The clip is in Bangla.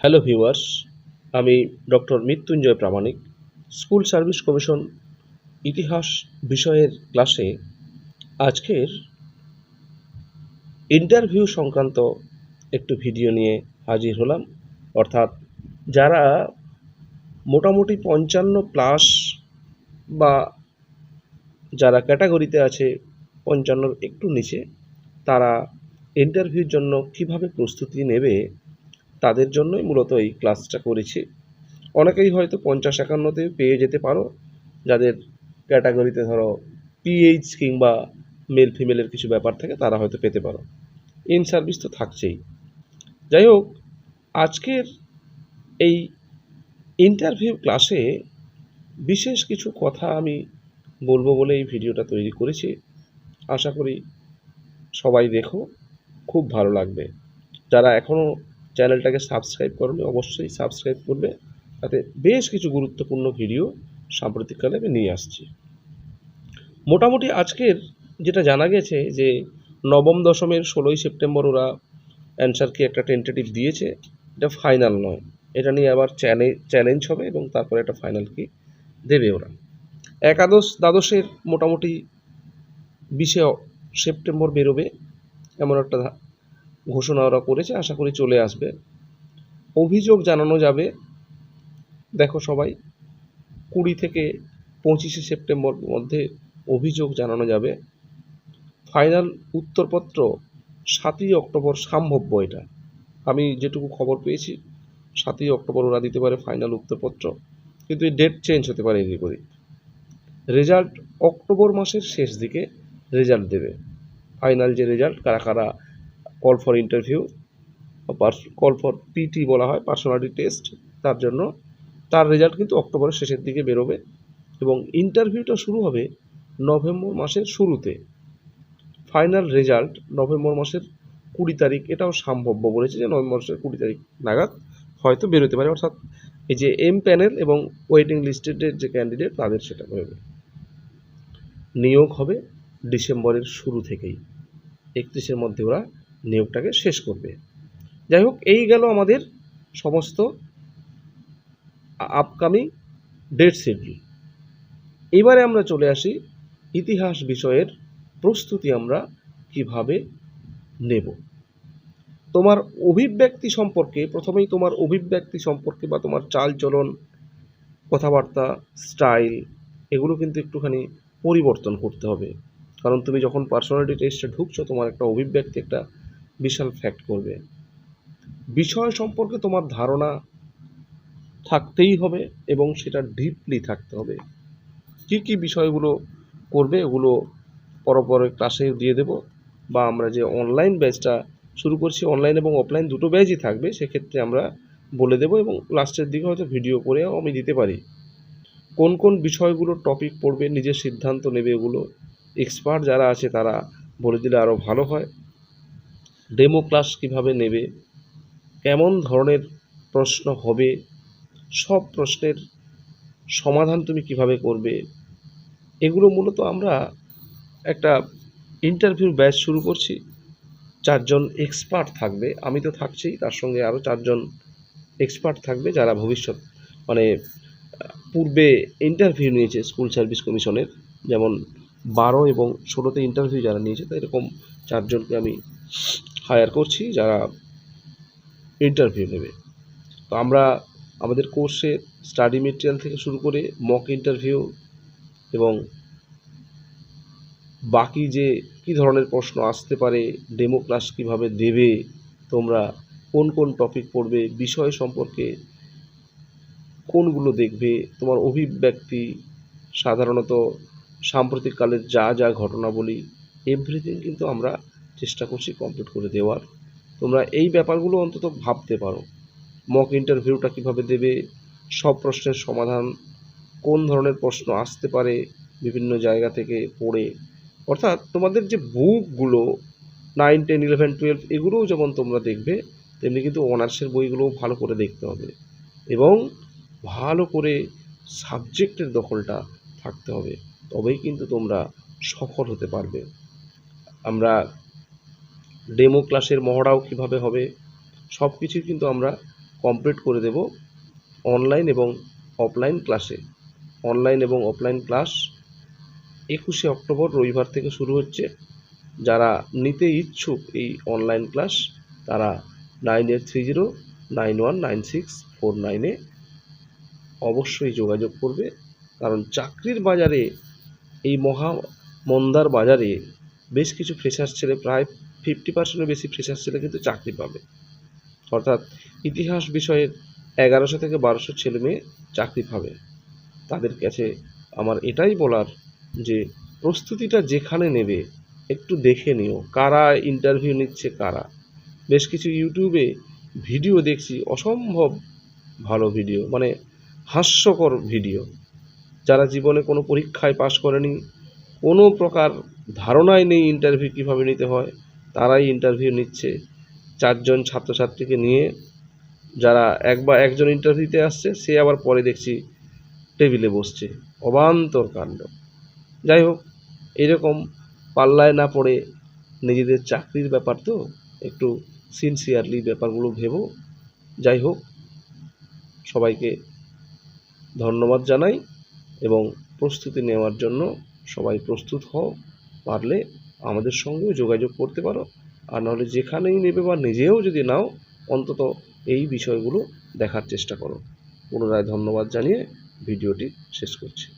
হ্যালো ভিউয়ার্স আমি doctor Mrityunjoy Pramanik school service commission ইতিহাস বিষয়ের ক্লাসে আজকের ইন্টারভিউ সংক্রান্ত একটু ভিডিও নিয়ে হাজির হলাম। অর্থাৎ যারা মোটামুটি পঞ্চান্ন প্লাস বা যারা ক্যাটাগরিতে আছে পঞ্চান্নর একটু নিচে, তারা ইন্টারভিউর জন্য কীভাবে প্রস্তুতি নেবে তাদের জন্যই মূলত এই ক্লাসটা করেছি। অনেকেই হয়তো পঞ্চাশ একান্নতে পেয়ে যেতে পারো। যাদের ক্যাটাগরিতে ধরো পিএইচ কিংবা মেল ফিমেলের কিছু ব্যাপার থাকে, তারা হয়তো পেতে পারো। ইন সার্ভিস তো থাকছেই। যাই হোক, আজকের এই ইন্টারভিউ ক্লাসে বিশেষ কিছু কথা আমি বলব বলে এই ভিডিওটা তৈরি করেছি। আশা করি সবাই দেখো, খুব ভালো লাগবে। যারা এখনও চ্যানেলটাকে সাবস্ক্রাইব করবে অবশ্যই সাবস্ক্রাইব করবে। তাতে বেশ কিছু গুরুত্বপূর্ণ ভিডিও সাম্প্রতিককালে আমি নিয়ে আসছি। মোটামুটি আজকের যেটা জানা গেছে যে, নবম দশমের ষোলোই সেপ্টেম্বর ওরা অ্যান্সার কি একটা টেন্টেটিভ দিয়েছে, এটা ফাইনাল নয়। এটা নিয়ে আবার চ্যালে চ্যালেঞ্জ হবে এবং তারপরে একটা ফাইনাল কি দেবে ওরা। একাদশ, দ্বাদশের মোটামুটি বিশে সেপ্টেম্বর বেরোবে, এমন একটা ঘোষণা ওরা করেছে, আশা করি চলে আসবে। অভিযোগ জানানো যাবে, দেখো সবাই, কুড়ি থেকে পঁচিশে সেপ্টেম্বর মধ্যে অভিযোগ জানানো যাবে। ফাইনাল উত্তরপত্র সাতই অক্টোবর সম্ভাব্য এটা। আমি যেটুকু খবর পেয়েছি, সাতই অক্টোবর ওরা দিতে পারে ফাইনাল উত্তরপত্র। কিন্তু এই ডেট চেঞ্জ হতে পারে এদিক ওদিক রেজাল্ট অক্টোবর মাসের শেষ দিকে রেজাল্ট দেবে। ফাইনাল যে রেজাল্ট কারা কারা call for interview call for PT বলা হয় পার্সোনালিটি টেস্ট তার জন্য। তার রেজাল্ট কিন্তু অক্টোবরের শেষের দিকে বেরোবে এবং ইন্টারভিউটা শুরু হবে নভেম্বর মাসের শুরুতে। ফাইনাল রেজাল্ট নভেম্বর মাসের কুড়ি তারিখ, এটাও সম্ভাব্য বলেছে যে নভেম্বর মাসের কুড়ি তারিখ নাগাদ হয়তো বেরোতে পারে। অর্থাৎ এই যে এম প্যানেল এবং ওয়েটিং লিস্টেডের যে ক্যান্ডিডেট তাদের সেটা বেরোবে নিয়োগ হবে ডিসেম্বরের শুরু থেকেই। একত্রিশের মধ্যে ওরা নিয়োগটাকে শেষ করবে। যাই হোক, এই গেল আমাদের সমস্ত আপকামিং ডেট শিডিউল এবারে আমরা চলে আসি ইতিহাস বিষয়ের প্রস্তুতি আমরা কীভাবে নেব। তোমার অভিব্যক্তি সম্পর্কে, প্রথমেই তোমার অভিব্যক্তি সম্পর্কে বা তোমার চালচলন, কথাবার্তা স্টাইল এগুলো কিন্তু একটুখানি পরিবর্তন করতে হবে। কারণ তুমি যখন পার্সোনালিটি টেস্টে ঢুকছো, তোমার একটা অভিব্যক্তি, একটা বিশাল ফ্যাক্ট করবে। বিষয় সম্পর্কে তোমার ধারণা থাকতেই হবে এবং সেটা ডিপলি থাকতে হবে। কী কী বিষয়গুলো করবে এগুলো পরপরে ক্লাসে দিয়ে দেব বা আমরা যে অনলাইন ব্যাচটা শুরু করছি অনলাইন এবং অফলাইন দুটো ব্যাচই থাকবে, সেক্ষেত্রে আমরা বলে দেবো এবং লাস্টের দিকে হয়তো ভিডিও করেও আমি দিতে পারি। কোন কোন বিষয়গুলো টপিক পড়বে, নিজের সিদ্ধান্ত নেবে এগুলো এক্সপার্ট যারা আছে তারা বলে দিলে আরও ভালো হয়। ডেমো ক্লাস কীভাবে নেবে, কেমন ধরনের প্রশ্ন হবে, সব প্রশ্নের সমাধান তুমি কীভাবে করবে, এগুলো মূলত আমরা একটা ইন্টারভিউ ব্যাচ শুরু করছি। চারজন এক্সপার্ট থাকবে, আমি তো থাকছি, তার সঙ্গে আরও চারজন এক্সপার্ট থাকবে যারা ভবিষ্যৎ মানে পূর্বে ইন্টারভিউ নিয়েছে স্কুল সার্ভিস কমিশনের যেমন বারো এবং ষোলোতে ইন্টারভিউ যারা নিয়েছে, তো এরকম চারজনকে আমি হায়ার করছি, যারা ইন্টারভিউ নেবে। তো আমরা আমাদের কোর্সে স্টাডি মেটেরিয়াল থেকে শুরু করে মক ইন্টারভিউ এবং বাকি যে কী ধরনের প্রশ্ন আসতে পারে ডেমো ক্লাস কীভাবে দেবে, তোমরা কোন কোন টপিক পড়বে, বিষয় সম্পর্কে কোনগুলো দেখবে, তোমার অভিব্যক্তি, সাধারণত সাম্প্রতিককালের যা যা ঘটনাবলী এভরিথিং কিন্তু আমরা চেষ্টা করছি কমপ্লিট করে দেওয়ার। তোমরা এই ব্যাপারগুলো অন্তত ভাবতে পারো। মক ইন্টারভিউটা কীভাবে দেবে? সব প্রশ্নের সমাধান কোন ধরনের প্রশ্ন আসতে পারে বিভিন্ন জায়গা থেকে পড়ে। অর্থাৎ তোমাদের যে বুকগুলো নাইন টেন ইলেভেন টুয়েলভ এগুলোও যেমন তোমরা দেখবে, তেমনি কিন্তু অনার্সের বইগুলোও ভালো করে দেখতে হবে। এবং ভালো করে সাবজেক্টের দখলটা থাকতে হবে। তবেই কিন্তু তোমরা সফল হতে পারবে। আমরা ডেমো ক্লাসের মহড়াও কীভাবে হবে সব কিছুই কিন্তু আমরা কমপ্লিট করে দেব অনলাইন এবং অফলাইন ক্লাসে অনলাইন এবং অফলাইন ক্লাস একুশে অক্টোবর রবিবার থেকে শুরু হচ্ছে। যারা নিতে ইচ্ছুক এই অনলাইন ক্লাস তারা nine eight three zero nine one nine six four নাইনে অবশ্যই যোগাযোগ করবে। কারণ চাকরির বাজারে, এই মহা মন্দার বাজারে বেশ কিছু ফ্রেশার্স ছেলে প্রায় ফিফটি পার্সেন্টের বেশি ফ্রেশার ছেলে কিন্তু চাকরি পাবে। অর্থাৎ ইতিহাস বিষয়ের এগারোশো থেকে বারোশো ছেলে মেয়ে চাকরি পাবে। তাদের কাছে আমার এটাই বলার যে, প্রস্তুতিটা যেখানে নেবে, একটু দেখে নিও, কারা ইন্টারভিউ নিচ্ছে কারা। বেশ কিছু ইউটিউবে ভিডিও দেখছি, অসম্ভব ভালো ভিডিও মানে হাস্যকর ভিডিও। যারা জীবনে কোনো পরীক্ষায় পাশ করেনি, কোনো প্রকার ধারণাই নেই ইন্টারভিউ কীভাবে নিতে হয়। তারাই ইন্টারভিউ নিচ্ছে। চারজন ছাত্রছাত্রীকে নিয়ে যারা একবার একজন ইন্টারভিউতে আসছে, সে আবার পরে দেখছি টেবিলে বসছে। অবান্তর কাণ্ড। যাই হোক, এরকম পাল্লায় না পড়ে নিজেদের চাকরির ব্যাপার তো একটু সিনসিয়ারলি ব্যাপারগুলো ভেবো। যাই হোক, সবাইকে ধন্যবাদ জানাই এবং প্রস্তুতি নেওয়ার জন্য সবাই প্রস্তুত হও, পারলে আমাদের সঙ্গেও যোগাযোগ করতে পারো। আর নাহলে যেখানেই নেবে বা নিজেও যদি নাও, অন্তত এই বিষয়গুলো দেখার চেষ্টা করো। পুনরায় ধন্যবাদ জানিয়ে ভিডিওটি শেষ করছি।